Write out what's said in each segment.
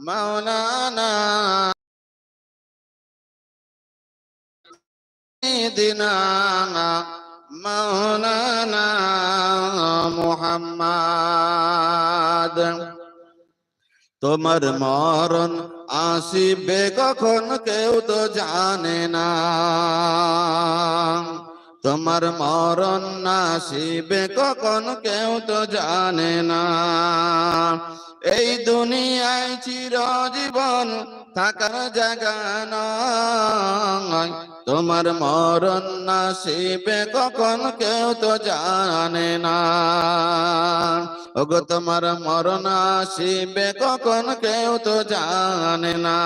مولانا سيدنا مولانا محمد তোমার মরণ আসিবে কখন কেউ তো জানে না তোমার মরণ আসিবে কখন কেউ তো জানে না এই দুনিয়ায় চিরজীবন থাকার জায়গা নয়। তোমার মরণ নাসিবে কখন কেউ তো জানে না। ওগো, তোমার মরণ আসিবে কখন কেউ তো জানে না।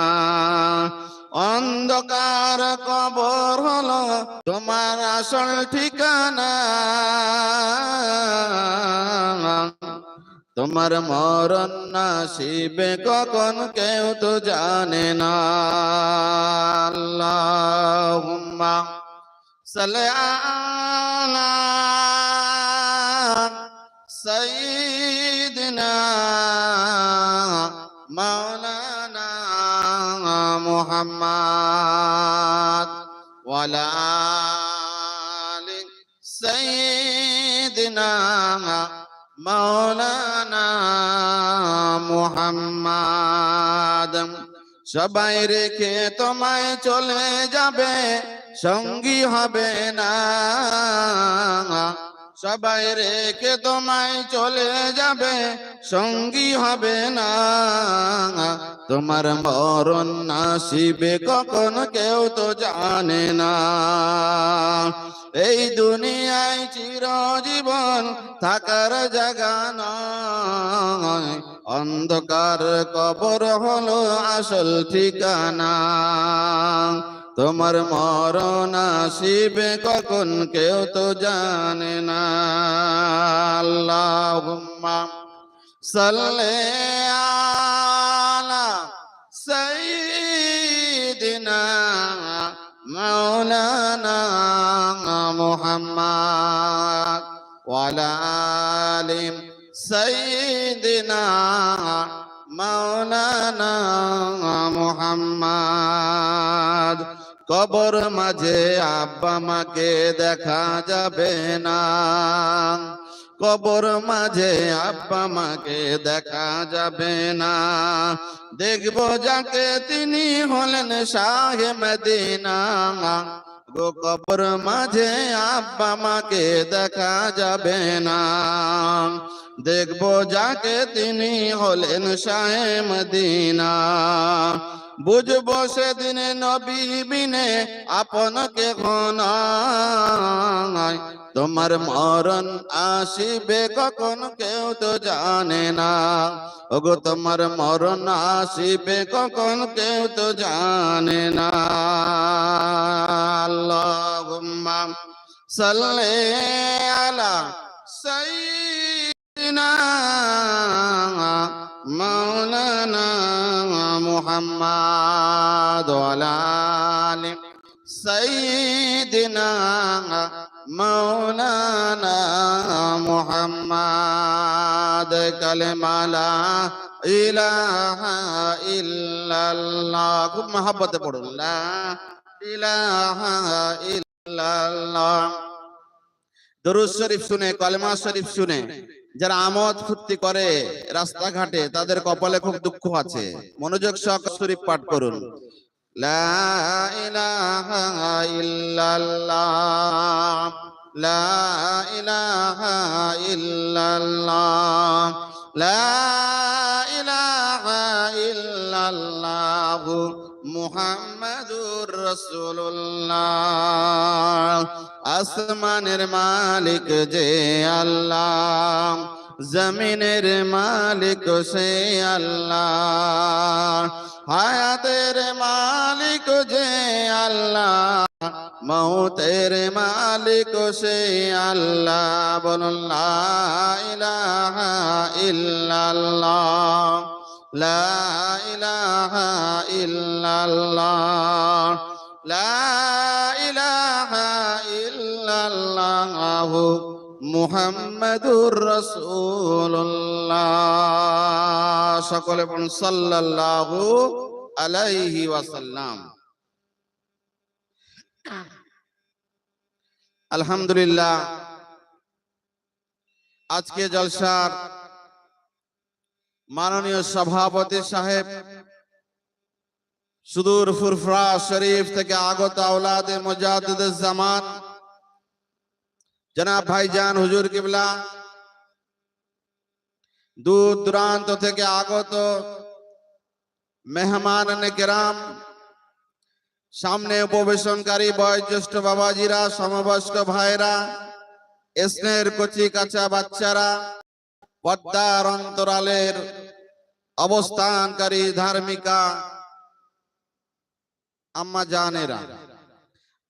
অন্ধকার কবর হলো তোমার আসল ঠিকানা। তোমার মরণ নাসিবে কখন কেউ তো জানে না। আল্লাহুম্মা সাল্লি আলা সাইয়্যিদিনা মাওলানা মুহাম্মদ ওয়ালা মাওলানা মুহাম্মদ, সবাই রেখে তোমায় চলে যাবে, সঙ্গী হবে না। সবাই রেখে তোমায় চলে যাবে, সঙ্গী হবে না। তোমার মরণ নাসিবে কখন কেউ তো জানে না। এই দুনিয়ায় চিরজীবন থাকার জায়গা নয়। অন্ধকার কবর হলো আসল ঠিকানা। তোমার মরণ আসিবে কখন কেউ তো জানে না। আল্লাহুম্মা সাল্লি আলা মাওলানা মুহাম্মদ ওয়ালা আলি সাইয়্যিদিনা মাওলানা মুহাম্মদ কবর মাঝে আব্বা মাকে দেখা যাবে না কবর মাঝে আব্বা মাকে দেখা যাবে না। দেখব যাকে তিনি হলেন শাহে মদিনা গো কবর মাঝে আব্বা মাকে দেখা যাবে না। দেখব যাকে তিনি হলেন শাহে মদিনা। বুঝব সেদিন নবী বিনে আপনকে ঘনায় তোমার মরণ আসিবে কখন কেউ তো জানে না। ওগো, তোমার মরণ আসিবে কখন কেউ তো জানে না। সাল্লি আলা সাইয়্যিদিনা মাওলানা মুহাম্মদ ওয়ালা আলি সাইয়্যিদিনা মাওলানা মুহাম্মদ কালেমালা ইলাহা ইল্লাল্লাহ। খুব মহব্বতে পড়ুন। লা ইলাহা ইল্লাল্লাহ। দরুদ শরীফ শুনে, কলেমা শরীফ শুনে যারা আমোদ ফুর্তি করে রাস্তাঘাটে, তাদের কপালে খুব দুঃখ আছে। মনোযোগ সহ শরীফ পাঠ করুন। লা ইলাহা ইল্লাল্লাহ লা ইলাহা ইল্লাল্লাহ লা ইলাহা ইল্লাল্লাহ মুহাম্মাদুর রাসূলুল্লাহ আসমানের মালিক যে আল্লাহ জমিনের মালিক সে আল্লাহ হায়াতের মালিক যে আল্লাহ মৌতের মালিক সে আল্লাহ। বলুন লা ইলাহা ইল্লাল্লাহ লা মুহাম্মাদুর রাসূলুল্লাহ সকলে বলুন সাল্লাল্লাহু আলাইহি ওয়াসাল্লাম। আলহামদুলিল্লাহ, আজকে জলসার মাননীয় সভাপতি সাহেব সুদূর ফুরফরা শরীফ থেকে আগত আওলাদে মুজাদ্দিদ জামান জনাব ভাইজান, হুজুর কিবলা, দূর দূরান্ত থেকে আগত মেহমান কেরাম, সামনে উপবেশনকারী বয়োজ্যেষ্ঠ বাবাজিরা, সমবয়স্ক ভাইরা, স্নেহের কচি কাঁচা বাচ্চারা পদ্মার অন্তরালের অবস্থানকারী ধার্মিকা আম্মা জানেরা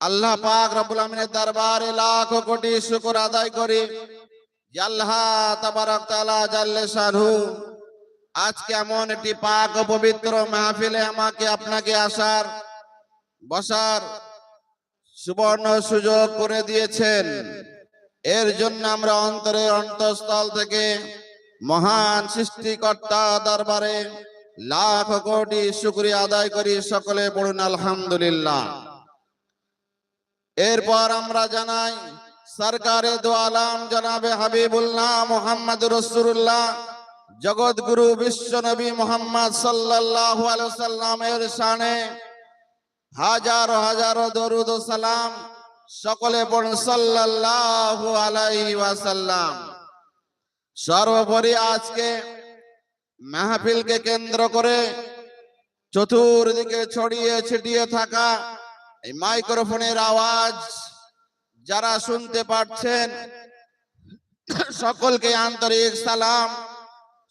আল্লাহ পাক রব্বুল আমিনের দরবারে লাখ কোটি শুকর আদায় করি। আল্লাহ তাবারক তাআলা জাল্লে শানহু আজকে এমন একটি পাক ও পবিত্র মাহফিলে আমাকে আপনাকে আসার, বসার সুবর্ণ সুযোগ করে দিয়েছেন। এর জন্য আমরা অন্তরের অন্তঃস্থল থেকে মহান সৃষ্টিকর্তা দরবারে লাখ কোটি শুকরিয়া আদায় করি। সকলে পড়ুন আলহামদুলিল্লাহ। এরপর আমরা জানাই, সরকারে দো আলাম জনাবে হাবিবুল্লাহ মোহাম্মদ রসুল্লাহ জগৎ গুরু বিশ্ব নবী মোহাম্মদ আলাইহি সাল্লামের শানে হাজার হাজারো দরুদ সালাম সকলে পড়ুন সাল্লাল্লাহু আলাইহি ওয়াসাল্লাম। সর্বোপরি আজকে মাহফিলকে কেন্দ্র করে চতুর্দিকে ছড়িয়ে ছিটিয়ে থাকা এই মাইক্রোফোনের আওয়াজ যারা শুনতে পাচ্ছেন সকলকে আন্তরিক সালাম,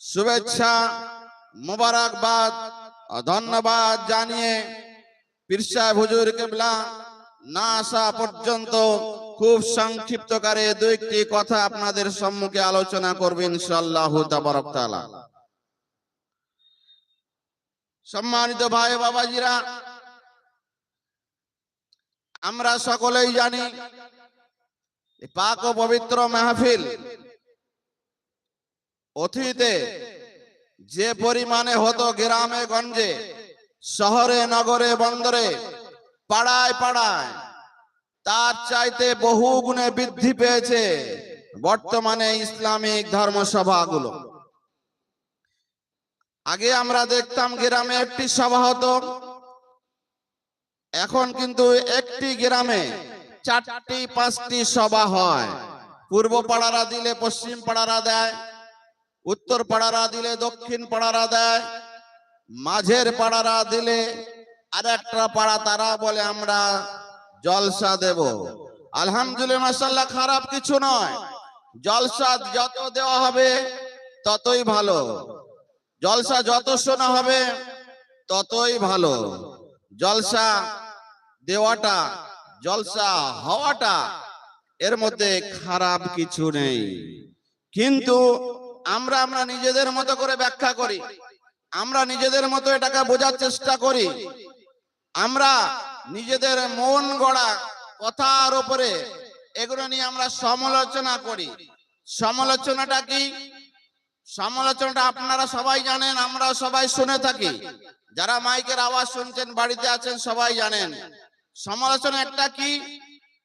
শুভেচ্ছা, মোবারকবাদ ধন্যবাদ জানিয়ে পিরসা হুজুর কেবলা না আসা পর্যন্ত খুব সংক্ষিপ্তকারে দু একটি কথা আপনাদের সম্মুখে আলোচনা করবেন তাআলা। সম্মানিত ভাই বাবাজিরা আমরা সকলেই জানি পাক ও পবিত্র মাহফিল অতীতে যে পরিমাণে হতো গ্রামে, গঞ্জে, শহরে, নগরে, বন্দরে, পাড়ায় পাড়ায়, তার চাইতে বহু গুণে বৃদ্ধি পেয়েছে বর্তমানে ইসলামিক ধর্মসভাগুলো। আগে আমরা দেখতাম গ্রামে একটি সভা হতো এখন কিন্তু একটি গ্রামে চারটি, পাঁচটি সভা হয়। পূর্ব পাড়ারা দিলে পশ্চিম পাড়ারা দেয়, উত্তর পাড়ারা দিলে দক্ষিণ পাড়ারা দেয়, মাঝের পাড়ারা দিলে আর একটা পাড়া তারা বলে আমরা জলসা দেব। আলহামদুলিল্লাহ মাসাল্লাহ খারাপ কিছু নয়। জলসা যত দেওয়া হবে ততই ভালো। জলসা যত শোনা হবে ততই ভালো। জলসা দেওয়াটা, জলসা হওয়াটা এর মধ্যে খারাপ কিছু নেই। কিন্তু আমরা আমরা নিজেদের মতো করে ব্যাখ্যা করি। আমরা নিজেদের মতো এটাকে বোঝার চেষ্টা করি। আমরা নিজেদের মন গড়া কথার উপরে এগুলো নিয়ে আমরা সমালোচনা করি। সমালোচনাটা কি? সমালোচনাটা আপনারা সবাই জানেন, আমরা সবাই শুনে থাকি। যারা মাইকের আওয়াজ শুনছেন, বাড়িতে আছেন, সবাই জানেন। সমালোচনা একটা কি?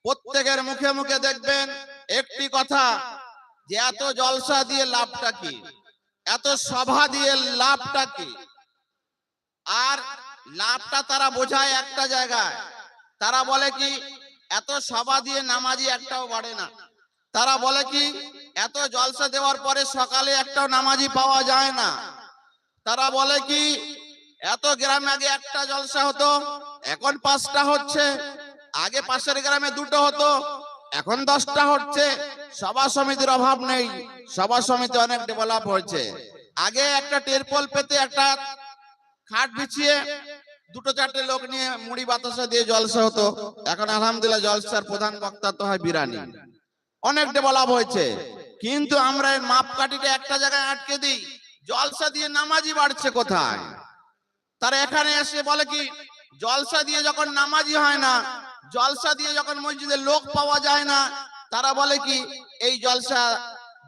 প্রত্যেকের মুখে মুখে দেখবেন একটি কথা, যে এত জলসা দিয়ে লাভটা কি? এত সভা দিয়ে লাভটা কি? আর লাভটা তারা বোঝায় একটা জায়গায়। তারা বলে কি, এত সভা দিয়ে নামাজি একটাও বাড়ে না। তারা বলে কি, এত জলসা দেওয়ার পরে সকালে একটাও নামাজি পাওয়া যায় না। তারা বলে কি, এত গ্রামে আগে একটা জলসা হতো এখন পাঁচটা হচ্ছে। আগে পাশের গ্রামে দুটো হতো, এখন দশটা হচ্ছে। সভা সমিতির অভাব নেই, সভা সমিতি অনেক ডেভেলপ হয়েছে। আগে একটা টেরপল পেতে একটা খাট বিছিয়ে দুটো চারটে লোক নিয়ে মুড়ি বাতাসা দিয়ে জলসা হতো। এখন আলহামদুলিল্লাহ জলসার প্রধান বক্তা তো হয় বিরানি। অনেক ডেভেলপ হয়েছে। কিন্তু আমরা এই মাপকাঠিটা একটা জায়গায় আটকে দিই, জলসা দিয়ে নামাজি বাড়ছে কোথায়? তারা এখানে এসে বলে কি জলসা দিয়ে যখন নামাজি হয় না, জলসা দিয়ে যখন মসজিদে লোক পাওয়া যায় না, তারা বলে কি, এই জলসা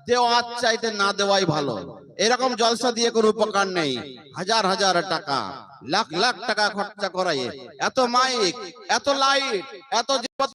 দেওয়ার চাইতে না দেওয়াই ভালো। এরকম জলসা দিয়ে কোনো উপকার নেই। হাজার হাজার টাকা, লাখ লাখ টাকা খরচা করাই এত মাইক, এত লাইট, এত